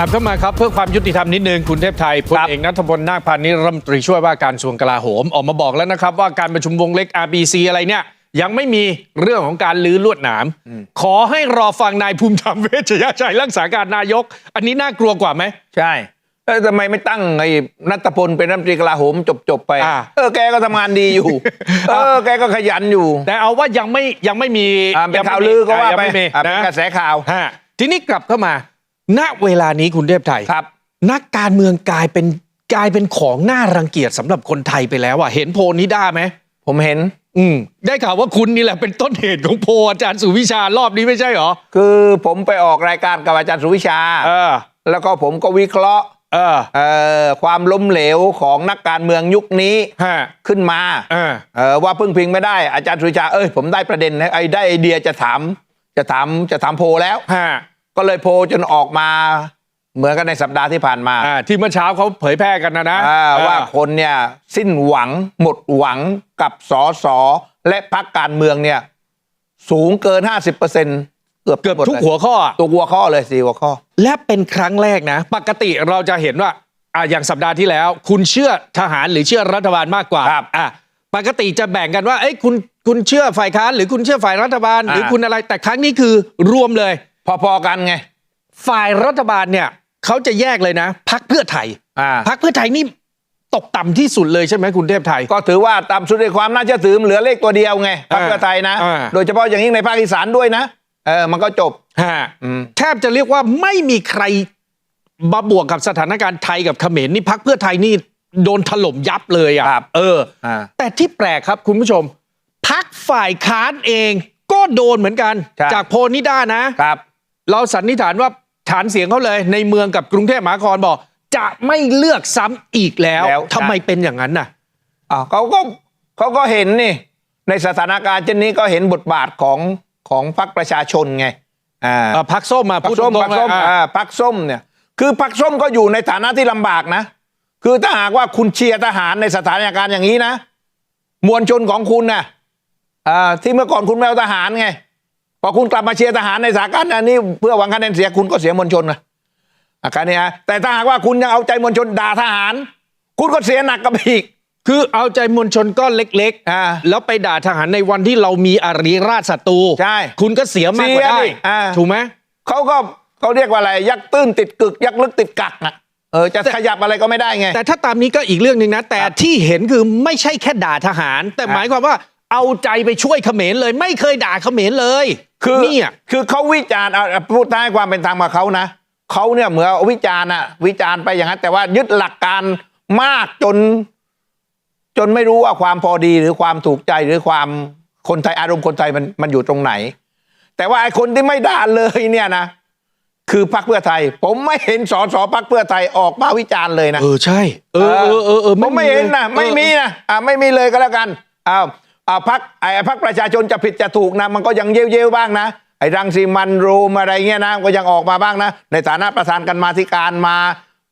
กลับเข้ามาครับเพื่อความยุติธรรมนิดนึงคุณเทพไทยพลเอกนัทพลนาคพานิชรัฐมนตรีช่วยว่าการกระทรวงกลาโหมออกมาบอกแล้วนะครับ ว่าการประชุมวงเล็ก RBC อะไรเนี่ย ยังไม่มีเรื่องของการลื้อลวดหนาม ขอให้รอฟังนายภูมิธรรมเวชยชัยรักษาการนายก อันนี้น่ากลัวกว่าไหมใช่เออทำไมไม่ตั้งไอ้นัตพลเป็นรัฐมนตรีกลาโหมจบจบๆไปอ่าเออแกก็ทำงานดีอยู่ เออแกก็ขยันอยู่ แต่เอาว่ายังไม่ยังไม่มีอ่าเป็นยังไม่ข่าวลือก็ว่ายังไปไม่มีอ่าเป็นนะกระแสข่าวฮะทีนี้กลับเข้ามา ณเวลานี้คุณเทพไทยครับ นักการเมืองกลายเป็นกลายเป็นของน่ารังเกียจสำหรับคนไทยไปแล้วอะเห็นโพลนี้ได้ไหมผมเห็น อืมได้ข่าวว่าคุณนี่แหละเป็นต้นเหตุของโพลอาจารย์สุวิชารอบนี้ไม่ใช่เหรอ คือผมไปออกรายการกับอาจารย์สุวิชาเออแล้วก็ผมก็วิเคราะห์เออเอ่อความล้มเหลวของนักการเมืองยุคนี้ฮะขึ้นมาเออเออว่าพึ่งพิงไม่ได้อาจารย์สุวิชาเอ้ยผมได้ประเด็นนะไอ้ได้ไอเดียจะถามจะถามจะถามโพลแล้วฮะ ก็เลยโพลจนออกมาเหมือนกันในสัปดาห์ที่ผ่านมา อ่าที่เมื่อเช้าเขาเผยแพร่กันนะนะอ่าเออว่าคนเนี่ยสิ้นหวังหมดหวังกับสอสอและพรรคการเมืองเนี่ย สูงเกิน 50%เกือบเกือบมดทุกลยหัวข้ออะตัวหัวข้อเลยสี่หัวข้อ และเป็นครั้งแรกนะ ปกติเราจะเห็นว่าอ่าอย่างสัปดาห์ที่แล้ว คุณเชื่อทหารหรือเชื่อรัฐบาลมากกว่าครับอะปกติจะแบ่งกันว่าเอ้ยคุณคุณเชื่อฝ่ายค้านหรือคุณเชื่อฝ่ายรัฐบาล หรืออ่าคุณอะไรแต่ครั้งนี้คือรวมเลย พอๆกันไง ฝ่ายรัฐบาลเนี่ยเขาจะแยกเลยนะพักเพื่อไทยอ่าพักเพื่อไทยนี่ตกต่ำที่สุดเลยใช่ไหมคุณเทพไทย ก็ถือว่าตามสุดในความน่าเชื่อถือเหลือเลขตัวเดียวไงพรรคอ่าเพื่อไทยนะอ่าโดยเฉพาะอย่างยิ่งในภาคอีสานด้วยนะเออมันก็จบฮะอืมแทบจะเรียกว่าไม่มีใครมาบวกกับสถานการณ์ไทยกับเขมรนี่พักเพื่อไทยนี่โดนถล่มยับเลยอะครับเอออ่าแต่ที่แปลกครับคุณผู้ชม พักฝ่ายค้านเองก็โดนเหมือนกันใช่จากโพลนิด้านะครับ เราสันนิษฐานว่าฐานเสียงเขาเลยในเมืองกับกรุงเทพมหานครบอก จะไม่เลือกซ้ำอีกแล้วแล้ว ทำไมเป็นอย่างนั้นน่ะ อ่าเขาก็เขาก็เห็นนี่ ในสถานการณ์เช่นนี้ก็เห็นบทบาทของของพรรคประชาชนไงอ่า เอ่อพักส้มมาพักพูดส้มตรพังกๆส้มเลยอะ อ่าพักส้มเนี่ยคือพักส้มก็อยู่ในฐานะที่ลำบากนะ คือถ้าหากว่าคุณเชียร์ทหารในสถานการณ์อย่างนี้นะ มวลชนของคุณนะอ่าที่เมื่อก่อนคุณไม่เอาทหารไง พอคุณกลับมาเชียร์ทหารในสถานการณ์อันนี้เพื่อหวังคะแนนเสียคุณก็เสียมวลชนนะอาการนี้ฮะแต่ถ้าหากว่าคุณยังเอาใจมวลชนด่าทหาร คุณก็เสียหนักกับอีก คือเอาใจมวลชนก้อนเล็กอ่าแล้วไปด่าทหารในวันที่เรามีอาริราชศัตรูใช่คุณก็เสียมากกว่าเสียได้ดิอ่าถูกไหมเขาก็เขาเรียกว่าอะไร ยักษ์ตื้นติดกึก ยักษ์ลึกติดกักนะเออจะขยับอะไรก็ไม่ได้ไง แต่ถ้าตามนี้ก็อีกเรื่องหนึ่งนะ แต่ครับที่เห็นคือไม่ใช่แค่ด่าทหาร แต่ครับหมายความว่าเอาใจไปช่วยเขมรเลย ไม่เคยด่าเขมรเลย คือเนี่ย คือเขาวิจารณ์เอาเอาพูดให้ความเป็นธรรมกับเขานะเขาเนี่ยเหมือนวิจารณ์อะวิจารณ์ไปอย่างนั้นแต่ว่ายึดหลักการมากจน จนไม่รู้ว่าความพอดีหรือความถูกใจหรือความคนไทยอารมณ์คนไทยมันมันอยู่ตรงไหน แต่ว่าไอ้คนที่ไม่ด่าเลยเนี่ยนะคือพรรคเพื่อไทย ผมไม่เห็นสสพรรคเพื่อไทยออกมาวิจารณ์เลยนะเออใช่ เออเออเออเออผมไม่เห็นนะลยไม่มีเออนะอ่าไม่มีเลยก็แล้วกันอ้าวอ้าว พักไอ้พักประชาชนจะผิดจะถูกนะ มันก็ยังเย้ยวเย้ยวๆบ้างนะ ไอ้รังสีมันโรมอะไรเงี้ยนะก็ยังออกมาบ้างนะ ในฐานะประธานกันมาธิการมา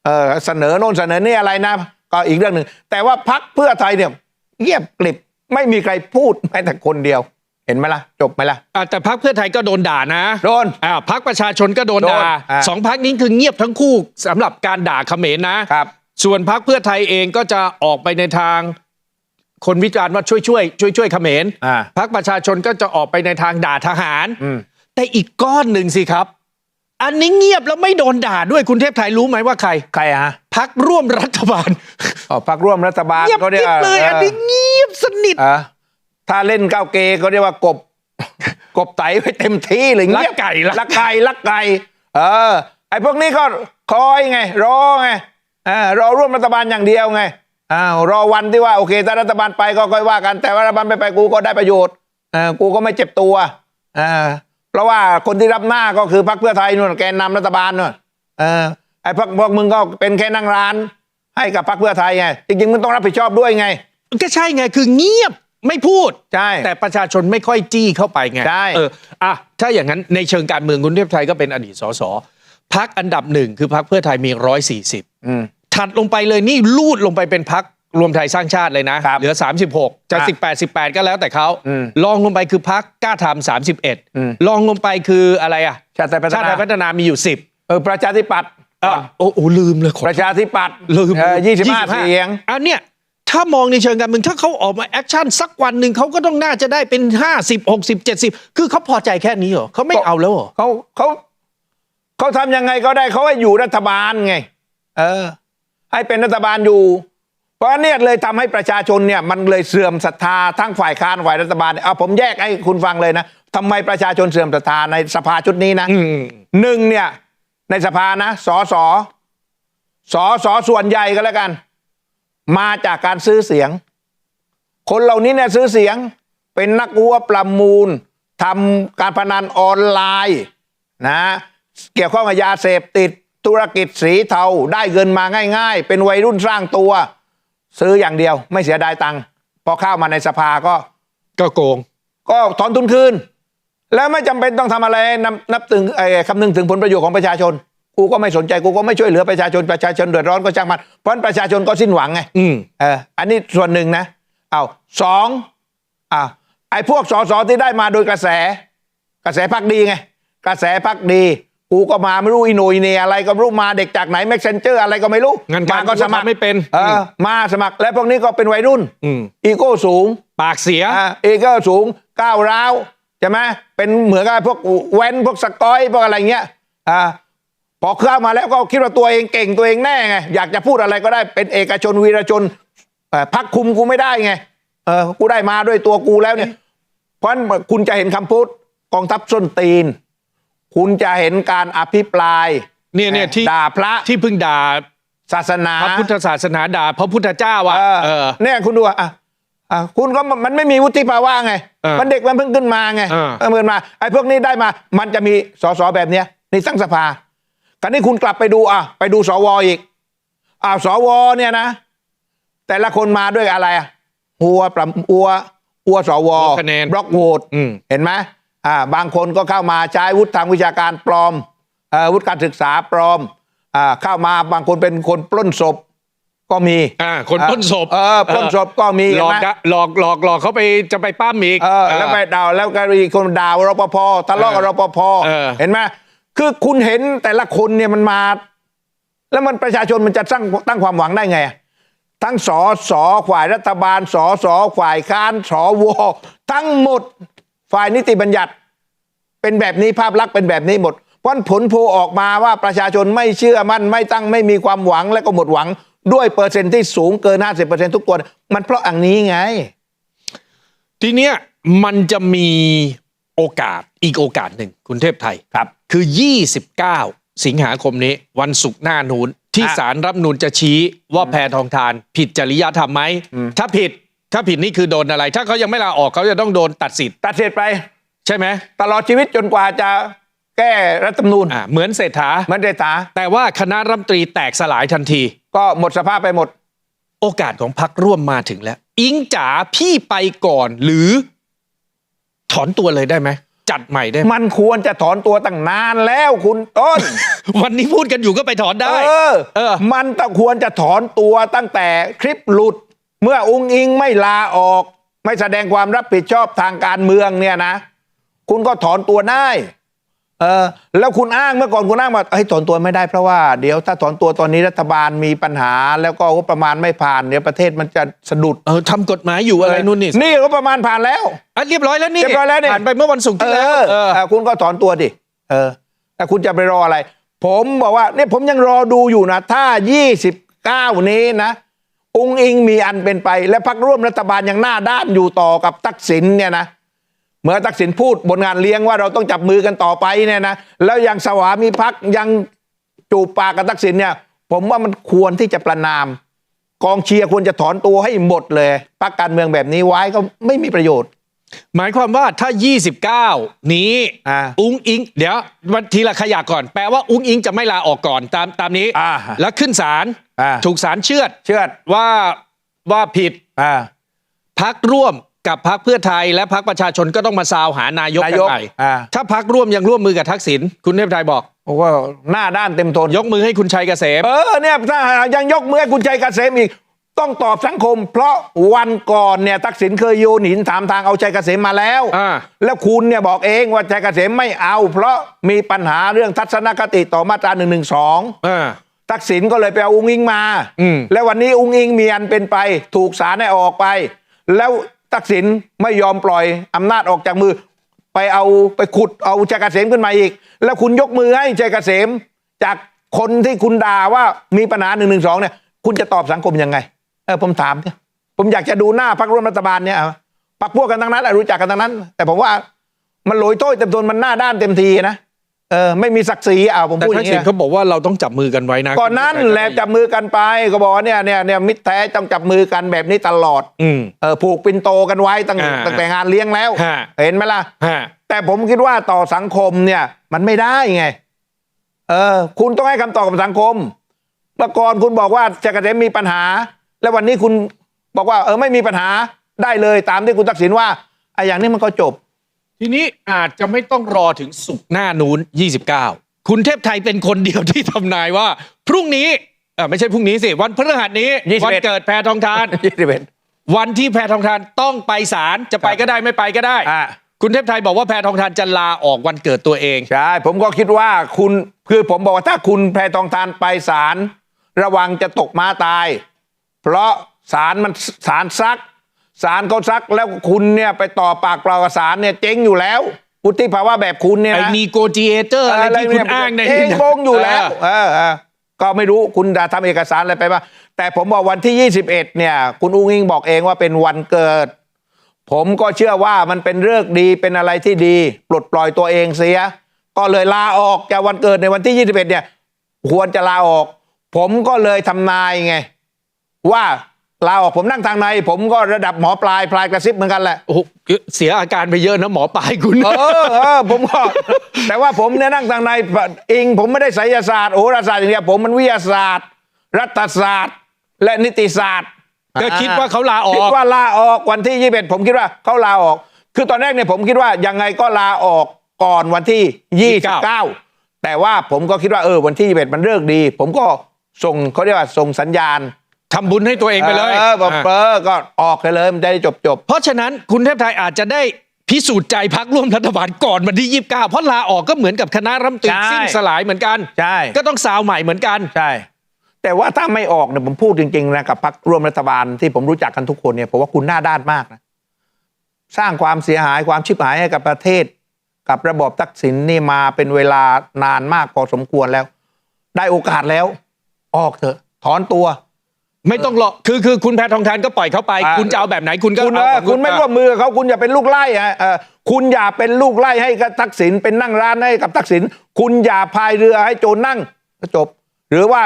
เออเสนอโน่นเสนอนี่อะไรนะ ก็อีกเรื่องหนึ่งแต่ว่าพักเพื่อไทยเนี่ยเงียบกลิบไม่มีใครพูดแม้แต่คนเดียวเห็นไหมล่ะ จบไหมล่ะอะแต่พักเพื่อไทยก็โดนด่านะ โดนอ่าพักประชาชนก็โดนโดนด่าอ่าสองพักนี้คือเงียบทั้งคู่สำหรับการด่าเขมรนะครับ ส่วนพักเพื่อไทยเองก็จะออกไปในทาง คนวิจารณ์ว่าช่วยช่วยช่วยช่วยเขมรอ่า พักประชาชนก็จะออกไปในทางด่าทหาร อืม แต่อีกก้อนหนึ่งสิครับ อันนี้เงียบแล้วไม่โดนด่าด้วยคุณเทพไทยรู้ไหมว่าใคร ใครอะฮะพักร่วมรัฐบาล อ๋อพักร่วมรัฐบาลเงียบเขาเรียกิ๊กบเลยอันนี้เงียบสนิทอะถ้าเล่นก้าวเกย์เขาเรียกว่ากบ กบไตไปเต็มที่เลยเงียบลักไก่ลัก ลักไก่ลักไก่เออ ไอ้พวกนี้ก็คอยไง รอไงเออรอร่วมรัฐบาลอย่างเดียวไง อ้าวรอวันที่ว่าโอเคถ้ารัฐบาลไปก็ค่อยว่ากัน แต่ว่ารัฐบาลไม่ไปกูก็ได้ประโยชน์เออกูก็ไม่เจ็บตัวเออเพราะว่าคนที่รับหน้าก็คือพรรคเพื่อไทยนู่นแกนนำรัฐบาลนู่นเออไอ้พวกพวกมึงก็เป็นแค่นั่งร้าน ให้กับพรรคเพื่อไทยไงจริงๆมึงต้องรับผิดชอบด้วยไง ก็ใช่ไงคือเงียบไม่พูดใช่แต่ประชาชนไม่ค่อยจี้เข้าไปไงใช่เอออะถ้าอย่างนั้นในเชิงการเมืองคุณเทพไทยก็เป็นอดีตสสพักอันดับหนึ่งคือพักเพื่อไทยมีร้อยสี่สิบอืม ถัดลงไปเลยนี่ลูดลงไปเป็นพักรวมไทยสร้างชาติเลยนะ ครับเหลือ 36จะอะ18 18 ก็แล้วแต่เขาอืมลองลงไปคือพักกล้าทำอืม 31ลองลงไปคืออะไรอะชาติไทยพัฒชาตินาไทยพัฒนามีอยู่ 10เออประชาธิปัตย์อะโอ้โอ้ลืมเลยขอ ประชาธิปัตย์ลืมยี่สิบห้าเสียง อันเนี้ยถ้ามองในเชิงการเมืองถ้าเขาออกมาแอคชั่นสักวันหนึ่งเขาก็ต้องน่าจะได้เป็น 50 60 70 คือเขาพอใจแค่นี้เหรอเขาไม่เอาแล้วเหรอเขาเขาเขาทำยังไงก็ได้เขาให้อยู่รัฐบาลไง เออ ให้เป็นรัฐบาลอยู่ เพราะเนี่ยเลยทำให้ประชาชนเนี่ยมันเลยเสื่อมศรัทธาทั้งฝ่ายค้านฝ่ายรัฐบาลเอาผมแยกให้คุณฟังเลยนะทำไมประชาชนเสื่อมศรัทธาในสภาชุดนี้นะอืมหนึ่งเนี่ย ในสภานะสอสอสอสอส่วนใหญ่ก็แล้วกัน มาจากการซื้อเสียง คนเหล่านี้เนี่ยซื้อเสียง เป็นนักวัวประมูลทำการพนันออนไลน์นะ เกี่ยวข้องกับยาเสพติด ธุรกิจสีเทาได้เงินมาง่าย ๆ เป็นวัยรุ่นสร้างตัว ซื้ออย่างเดียวไม่เสียดายตังค์พอเข้ามาในสภาก็ ก็โกง ก็ถอนทุนคืน แล้วไม่จำเป็นต้องทำอะไรนับนับถึงไอ้คำนึงถึงผลประโยชน์ของประชาชน กูก็ไม่สนใจกูก็ไม่ช่วยเหลือประชาชนประชาชนเดือดร้อนก็ช่างมันเพราะฉะนั้นประชาชนก็สิ้นหวังไงอืมเอออันนี้ส่วนหนึ่งนะเอาสองอ่าไอ้พวกสสที่ได้มาโดยกระแส กระแสพักดีไง กระแสพักดี กูก็มาไม่รู้อีโหนยเนยอะไรก็ไม่รู้มาเด็กจากไหนแม็กเซนเจอร์อะไรก็ไม่รู้งั้นการมาก็สมัครไม่เป็นเออมาสมัครและพวกนี้ก็เป็นวัยรุ่นอืมอีโก้สูง ปากเสียอ่าเอก็สูงก้าวร้าวใช่ไหมเป็นเหมือนกับพวกแว้นพวกสกอยพวกอะไรเงี้ยอ่าพอเข้ามาแล้วก็คิดว่าตัวเองเก่งตัวเองแน่ไงอยากจะพูดอะไรก็ได้เป็นเอกชนวีรชนเอ่อพักคุมกูไม่ได้ไงเออกูได้มาด้วยตัวกูแล้วเนี่ย เพราะฉะนั้นคุณจะเห็นคำพูดกองทัพส้นตีน คุณจะเห็นการอภิปรายเนี่ยเนี่ยที่ด่าพระที่เพิ่งด่าศาสนาพระพุทธศาสนาด่าพระพุทธเจ้าอะเออเออเนี่ยคุณดูอะอะอะคุณก็มันไม่มีวุฒิภาวะไงเออมันเด็กมันเพิ่งขึ้นมาไงเออเออเมื่อมาไอ้พวกนี้ได้มา มันจะมีสสแบบเนี้ยในตั้งสภากันนี้คุณกลับไปดูอะไปดูสวอีกอ้าวสวเนี่ยนะ แต่ละคนมาด้วยอะไรอะหัวประอัวอัวสวลงคะแนนบล็อกโหวตอืมเห็นไหมอ่า บางคนก็เข้ามาใช้วุฒิทางวิชาการปลอมเอ่อวุฒิการศึกษาปลอมอ่าเข้ามาบางคนเป็นคนปล้นศพก็มีอ่าคนปล้นศพเออปล้นศพก็มีหลอกเห็นไหมดะหลอกหลอกหลอกเขาไปจะไปปั้มอีกเออแล้วไปด่าแล้วก็มีคนด่ารปภทะเลาะกับรปภเออเห็นไหมคือคุณเห็นแต่ละคนเนี่ยมันมา แล้วมันประชาชนมันจะตั้งตั้งความหวังได้ไง ทั้งสอสอฝ่ายรัฐบาลสอสอฝ่ายค้านสวทั้งหมด ฝ่ายนิติบัญญัติ เป็นแบบนี้ภาพลักษณ์เป็นแบบนี้หมด เพราะผลโพลออกมาว่าประชาชนไม่เชื่อมั่นไม่ตั้งไม่มีความหวังและก็หมดหวัง ด้วยเปอร์เซ็นต์ที่สูงเกิน 50%ทุกคนมันเพราะอันนี้ไง ทีเนี้ยมันจะมีโอกาสอีกโอกาสหนึ่งคุณเทพไทยครับ คือ 29 สิงหาคมนี้ วันศุกร์หน้านูนที่อะศาลรับนูนจะชี้ว่าแพทองทาน ผิดจริยธรรมไหมอืมถ้าผิด ถ้าผิดนี่คือโดนอะไร ถ้าเขายังไม่ลาออกเขาจะต้องโดนตัดสิทธิ์ตัดเสร็จไป ใช่ไหมตลอดชีวิตจนกว่าจะแก้รัฐธรรมนูญอ่าเหมือนเศรษฐามันได้ตาแต่ว่าคณะรัฐมนตรีแตกสลายทันที ก็หมดสภาพไปหมด โอกาสของพักร่วมมาถึงแล้ว อิงจ๋าพี่ไปก่อนหรือ ถอนตัวเลยได้ไหมจัดใหม่ได้ไหมมันควรจะถอนตัวตั้งนานแล้วคุณต้น วันนี้พูดกันอยู่ก็ไปถอนได้ เออ เออ มันต้องควรจะถอนตัวตั้งแต่คลิปหลุด เมื่ออุ้งอิงไม่ลาออก ไม่แสดงความรับผิดชอบทางการเมืองเนี่ยนะ คุณก็ถอนตัวได้เออแล้วคุณอ้างเมื่อก่อนคุณอ้างว่าเฮ้ยถอนตัวไม่ได้เพราะว่าเดี๋ยวถ้าถอนตัวตอนนี้รัฐบาลมีปัญหา แล้วก็งบประมาณไม่ผ่านเดี๋ยวประเทศมันจะสะดุดเออทำกฎหมายอยู่อะไรนู่นนี่นี่งบประมาณผ่านแล้วอะเรียบร้อยแล้วนี่เรียบร้อยแล้วนี่ผ่านไปเมื่อวันศุกร์เอที่แล้วอเออเออคุณก็ถอนตัวดิเออแต่คุณจะไปรออะไร ผมบอกว่าเนี่ยผมยังรอดูอยู่นะถ้า 29 นี้นะ อุ้งอิงมีอันเป็นไป และพักร่วมรัฐบาลยังหน้าด้านอยู่ต่อกับทักษิณเนี่ยนะเมื่อทักษิณพูดบนงานเลี้ยงว่าเราต้องจับมือกันต่อไปเนี่ยนะแล้วยังสวามีพักยังจูบปากกับทักษิณเนี่ย ผมว่ามันควรที่จะประนาม กองเชียร์ควรจะถอนตัวให้หมดเลยพักการเมืองแบบนี้ไว้ก็ไม่มีประโยชน์ หมายความว่าถ้า 29 นี้อ่าอุ้งอิง เดี๋ยววันทีละขยักก่อน แปลว่าอุ้งอิงจะไม่ลาออกก่อนตามตามนี้ อ่าแล้วขึ้นศาลอ่า ถูกศาลเชือดเชื่อดว่าว่าผิดอ่า พักร่วมกับพักเพื่อไทย และพักประชาชนก็ต้องมาซาวหานายกนากัยนกใหม่อ่า ถ้าพักร่วมยังร่วมมือกับทักษิณคุณเทพไทยบอกบอกว่าหน้าด้านเต็มทนยกมือให้คุณชัยเกษม เออเนี่ยถ้ายังยกมือให้คุณชัยเกษมอีก ต้องตอบสังคม เพราะวันก่อนเนี่ยทักษิณเคยโยนหินถามทางเอาชัยเกษมมาแล้วอ่าแล้วคุณเนี่ยบอกเองว่าชัยเกษมไม่เอา เพราะมีปัญหาเรื่องทัศนคติต่อมาตรา1นึอ่าทักษิณก็เลยไปเอาอุ้งอิงมาอืมแล้ววันนี้อุ้งอิงมีอันเป็นไป ถูกศาลให้ออกไป แล้วทักษิณไม่ยอมปล่อยอำนาจออกจากมือ ไปเอาไปขุดเอาชัยเกษมขึ้นมาอีก แล้วคุณยกมือให้ชัยเกษม จากคนที่คุณด่าว่ามีปัญหาหนึ่งหนึ่งสองเนี่ย คุณจะตอบสังคมยังไง เออผมถามเนี่ยผมอยากจะดูหน้าพรรคร่วมรัฐบาลเนี่ยปักพวกกันทั้งนั้นแหละรู้จักกันทั้งนั้น แต่ผมว่ามันโหลอยโต้ยเต็มทนมันหน้าด้านเต็มทีนะเออไม่มีศักดิ์ศรีอะผมแต่พูดอทัย่ากงษิณเงี้ยเขาบอกว่าเราต้องจับมือกันไว้นะก่อนนั้นแหละจับมือกันไปก็บอกว่าเนี่ยเนี่ยเนี่ยมิตรแท้ต้องจับมือกันแบบนี้ตลอดอืมเออผูกปินโตกันไว้ตั้งอ่าตั้งแต่งานเลี้ยงแล้วฮะเห็นไหมล่ะฮะแต่ผมคิดว่าต่อสังคมเนี่ย มันไม่ได้ไง เออ คุณต้องให้คำตอบกับสังคมเมื่อก่อนคุณบอกว่าจะกระเด็มีปัญหา แล้ววันนี้คุณบอกว่าเออไม่มีปัญหาได้เลยตามที่คุณตักสินว่าไอ้อย่างนี้มันก็จบ ทีนี้อาจจะไม่ต้องรอถึงสุกร์หน้านู้น 29 คุณเทพไทยเป็นคนเดียวที่ทำนายว่า พรุ่งนี้เออไม่ใช่พรุ่งนี้สิ วันพฤหัสนี้ 21 วันเกิดแพทองทาน ยี่สิบเอ็ด วันที่แพทองทานต้องไปศาลจะไปก็ได้ไม่ไปก็ได้ อ่าคุณเทพไทยบอกว่าแพทองทานจะลาออกวันเกิดตัวเอง ใช่ผมก็คิดว่าคุณคือผมบอกว่าถ้าคุณแพทองทานไปศาลระวังจะตกม้าตาย เพราะศาลมันศาลซักศาลเขาซักแล้วคุณเนี่ยไปต่อปากเปล่ากับศาลเนี่ยเจ๊งอยู่แล้ววุฒิภาวะแบบคุณเนี่ยไอ้นะนีโกจิเอเตอร์อะไรที่คุณอ้างในเองโกงอยู่แล้วเออเออก็ไม่รู้คุณจะทำเอกสารอะไรไปบ้างแต่ผมบอกวันที่ 21 เนี่ย คุณอุ้งอิงบอกเองว่าเป็นวันเกิด ผมก็เชื่อว่ามันเป็นเรื่องดีเป็นอะไรที่ดี ปลดปล่อยตัวเองเสีย ก็เลยลาออกจากวันเกิดในวันที่ 21 เนี่ย ควรจะลาออก ผมก็เลยทำนายไง ว่าลาออกผมนั่งทางใน ผมก็ระดับหมอปลายปลายกระซิบเหมือนกันแหละโอ้โหเสียอาการไปเยอะนะหมอปลายคุณเออเออผมก็ แต่ว่าผมเนี่ยนั่งทางในอิงผมไม่ได้ไสยศาสตร์โหราศาสตร์อย่างเดียวผมมันวิทยาศาสตร์ รัฐศาสตร์ และนิติศาสตร์ก็คิดว่าเขาลาออกคิดว่าลาออกวันที่ 21 ผมคิดว่าเขาลาออก คือตอนแรกเนี่ยผมคิดว่ายังไงก็ลาออกก่อนวันที่ 29 แต่ว่าผมก็คิดว่าเออวันที่21มันเลิกดี ผมก็ส่งเขาเรียกว่าส่งสัญญาณ ทำบุญให้ตัวเองไปเลยเออบอกอะเออก็ออกไปเลยมันจะได้จบจบเพราะฉะนั้นคุณเทพไทยอาจจะได้พิสูจน์ใจพักร่วมรัฐบาลก่อนวันที่ 29 เพราะลาออกก็เหมือนกับคณะรัฐมนตรีใช่สิ้นสลายเหมือนกัน ใช่ก็ต้องซาวใหม่เหมือนกัน ใช่ แต่ว่าถ้าไม่ออกเนี่ยผมพูดจริงๆนะกับพรรคร่วมรัฐบาลที่ผมรู้จักกันทุกคนเนี่ยผมว่าคุณหน้าด้านมากนะสร้างความเสียหายความชิบหายให้กับประเทศ กับระบอบทักษิณนี่มาเป็นเวลานานมากพอสมควรแล้ว ได้โอกาสแล้ว ออกเถอะ ถอนตัว ไม่ต้องรอคือคือคุณแพทองทานก็ปล่อยเขาไป อะคุณจะเอาแบบไหนคุณก็คุณเอาเออของคุณไม่ร่วมมือกับเขาคุณอย่าเป็นลูกไล่ฮะเออคุณอย่าเป็นลูกไล่ให้กับทักษิณเป็นนั่งร้านให้กับทักษิณคุณอย่าพายเรือให้โจรนั่งก็จบ หรือว่า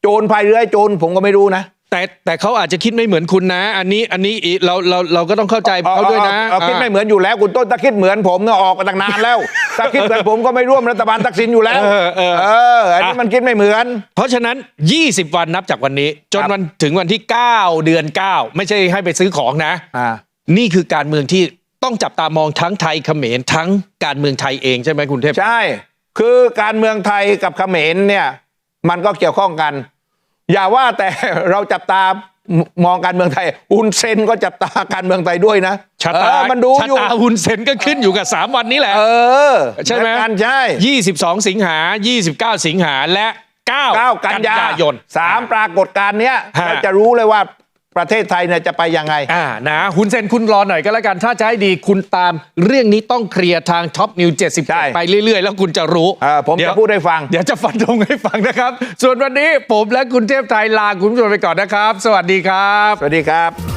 โจรพายเรือให้โจรผมก็ไม่รู้นะ แต่แต่เขาอาจจะคิดไม่เหมือนคุณนะ อันนี้อันนี้อีเราเราเราก็ต้องเข้าใจเขาด้วยนะออออคิดไม่เหมือนอยู่แล้วคุณต้นถ้าคิดเหมือนผมเนี่ยออกมาตั้งนานแล้ว ถ้าคิดเหมือนผมก็ไม่ร่วมรัฐบาลทักษิณอยู่แล้ว เออเออ เออ อันนี้อะมันคิดไม่เหมือน เพราะฉะนั้น 20 วันนับจากวันนี้ จนครับวันถึงวันที่ 9 เดือน 9 ไม่ใช่ให้ไปซื้อของนะ อ่า นี่คือการเมืองที่ต้องจับตามองทั้งไทยเขมรทั้งการเมืองไทยเองใช่ไหมคุณเทพ ใช่ คือการเมืองไทยกับเขมรเนี่ย มันก็เกี่ยวข้องกัน อย่าว่าแต่เราจับตามองการเมืองไทยอุนเซนก็จับตาการเมืองไทยด้วยนะชะเอตาอมันดูชะอยู่ตาฮุนเซนก็ขึ้นอยู่กับ 3 วันนี้แหละ เออ ใช่ไหมกันใช่22สิงหา29สิงหาและ9เก้ากันยายนสามปรากฏการณ์เนี้ยฮะเราจะรู้เลยว่า ประเทศไทยเนี่ยจะไปยังไง อ่านะฮุนเซนคุณรอหน่อยก็แล้วกัน ถ้าจะให้ดีคุณตามเรื่องนี้ต้องเคลียร์ทางท็อปนิวใช่77ไปเรื่อย ๆ แล้วคุณจะรู้เออผมเดี๋ยจะวพูดให้ฟัง เดี๋ยวจะฟันธงให้ฟังนะครับ ส่วนวันนี้ผมและคุณเทพไทยลาคุณผู้ชมไปก่อนนะครับ สวัสดีครับ สวัสดีครับ